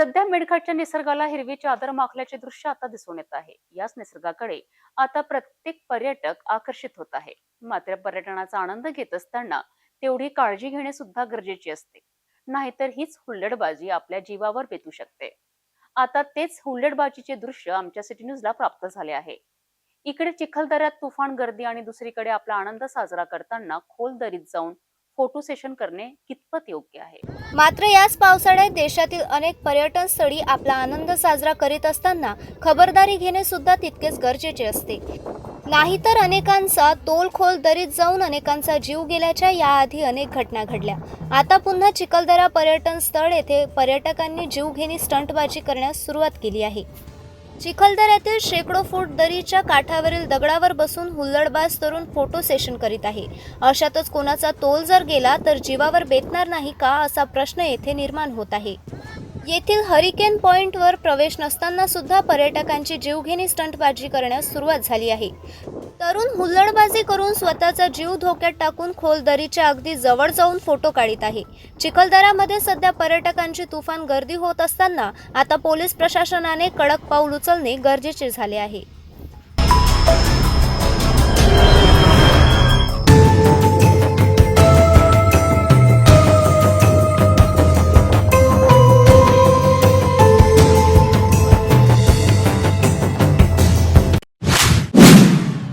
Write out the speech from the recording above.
सध्या मेडघाटच्या निसर्गाला हिरवी चादर माखल्याचे दृश्य आता दिसून येत आहे. याच निसर्गाकडे आता प्रत्येक पर्यटक आकर्षित होत आहे. मात्र पर्यटनाचा आनंद घेत असताना तेवढी काळजी घेणे सुद्धा गरजेची असते. नाहीतर हीच हुल्लडबाजी आपल्या जीवावर बेतू शकते. आता तेच हुल्लडबाजीचे दृश्य आमच्या सिटी न्यूजला प्राप्त झाले आहे. इकडे चिखलदऱ्यात तुफान गर्दी आणि दुसरीकडे आपला आनंद साजरा करताना खोल दरीत जाऊन फोटो सेशन करणे कितपत योग्य आहे? मात्र याच पावसाळ्यात देशातील अनेक पर्यटन स्थळी आपला आनंद साजरा करीत असताना खबरदारी घेणे सुद्धा तितकेच गरजेचे असते. नाहीतर अनेकांचा तोलखोल दरीत जाऊन अनेकांचा जीव गेल्याच्या याआधी अनेक घटना घडल्या. आता पुन्हा चिखलदरा पर्यटन स्थळ येथे पर्यटकांनी जीवघेणी स्टंटबाजी करण्यास सुरुवात केली आहे. चिखलदऱ्यातील शेकडो फूट दरीच्या काठावरील दगडावर बसून हुल्लडबाज तरुण फोटो सेशन करीत आहे. अशातच कोणाचा तोल जर गेला तर जीवावर बेतणार नाही का असा प्रश्न येथे निर्माण होत आहे. येथील हरिकेन पॉइंटवर प्रवेश नसताना सुद्धा पर्यटकांची जीवघेणी स्टंटबाजी करण्यास सुरुवात झाली आहे. तरुण हुल्लडबाजी करून स्वतःचा जीव धोक्यात टाकून खोल दरीच्या अगदी जवळ जाऊन फोटो काढीत आहे. चिखलदऱ्यामध्ये सध्या पर्यटकांची तुफान गर्दी होत असताना आता पोलीस प्रशासनाने कडक पाऊल उचलणे गरजेचे झाले आहे.